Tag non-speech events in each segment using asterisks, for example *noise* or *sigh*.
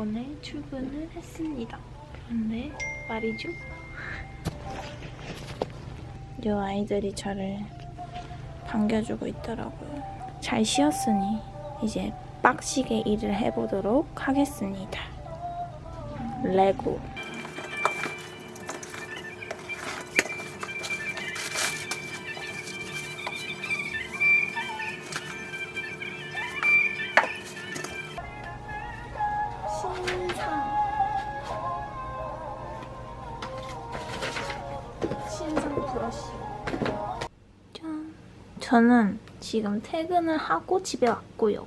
병원에 출근을 했습니다. 그런데 말이죠. 요 아이들이 저를 반겨주고 있더라고요. 잘 쉬었으니 이제 빡시게 일을 해보도록 하겠습니다. 레고. 신상 브러쉬. 짠. 저는 지금 퇴근을 하고 집에 왔고요.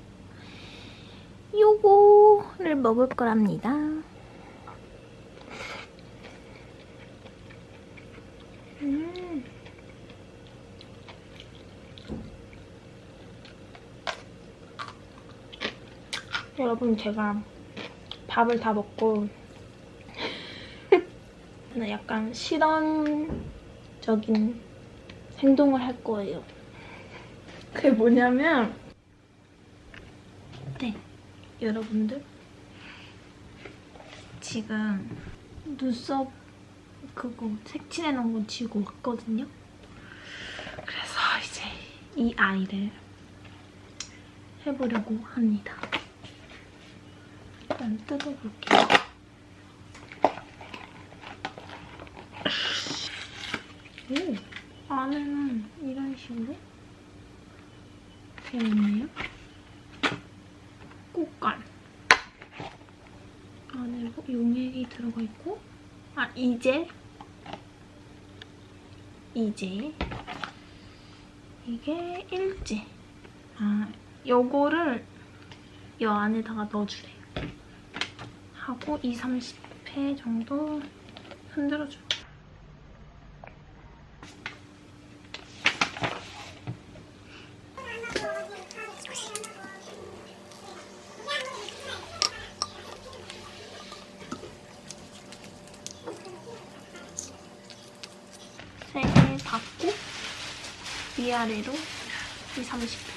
요거를 먹을 거랍니다. 음. 여러분 제가 밥을 다 먹고 약간 실험적인 행동을 할 거예요. 그게 뭐냐면 네 여러분들 지금 눈썹 그거 색칠해 놓은 거 지고 왔거든요. 그래서 이제 이 아이를 해보려고 합니다. 일단 뜯어볼게요. 오, 안에는 이런 식으로 되어 있네요. 꽃갈. 안에 용액이 들어가 있고, 아, 이제. 이제. 이게 일제. 아, 요거를 요 안에다가 넣어주래요. 하고 2, 30회 정도 흔들어줘 닫고 위아래로 2, 30회.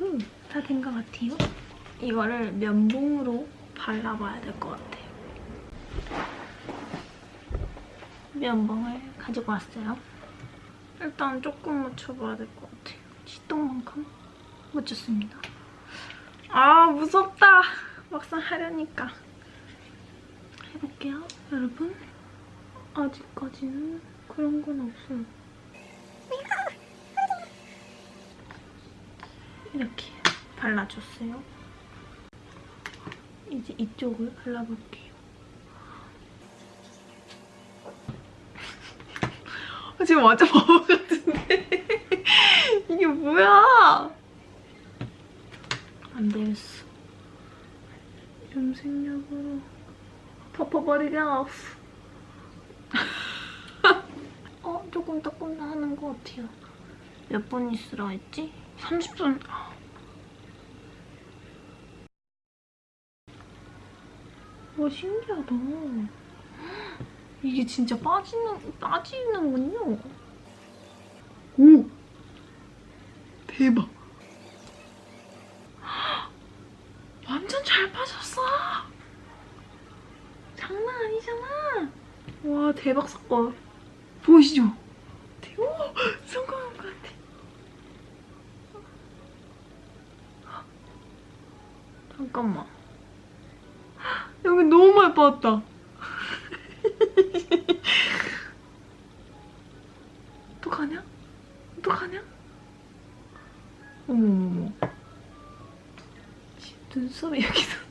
음, 다 된 것 같아요. 이거를 면봉으로 발라봐야 될 것 같아요. 면봉을 가지고 왔어요. 일단 조금 묻혀봐야 될 것 같아요. 시동만큼 묻혔습니다. 아 무섭다. 막상 하려니까. 해볼게요, 여러분. 아직까지는 그런 건 없어요. 이렇게 발라줬어요. 이제 이쪽을 발라볼게요. 아, 지금 완전 *laughs* 바보 같은데? 이게 뭐야? 안 되겠어. 염색약으로 덮어버리겠어. *laughs* 어, 조금 따끔하는 것 같아요. 몇 분 있으라 했지? 30분. 와, 신기하다. 이게 진짜 빠지는, 빠지는군요. 오! 대박. *gasps* 완전 잘 빠졌어. 장난 아니잖아. 와, 대박 사건. 보이시죠? 오, 성공한 것 같아. 잠깐만. 여기 너무 많이 빠졌다. *laughs* 어떡하냐? 어떡하냐? 어머머머. 눈썹이 여기서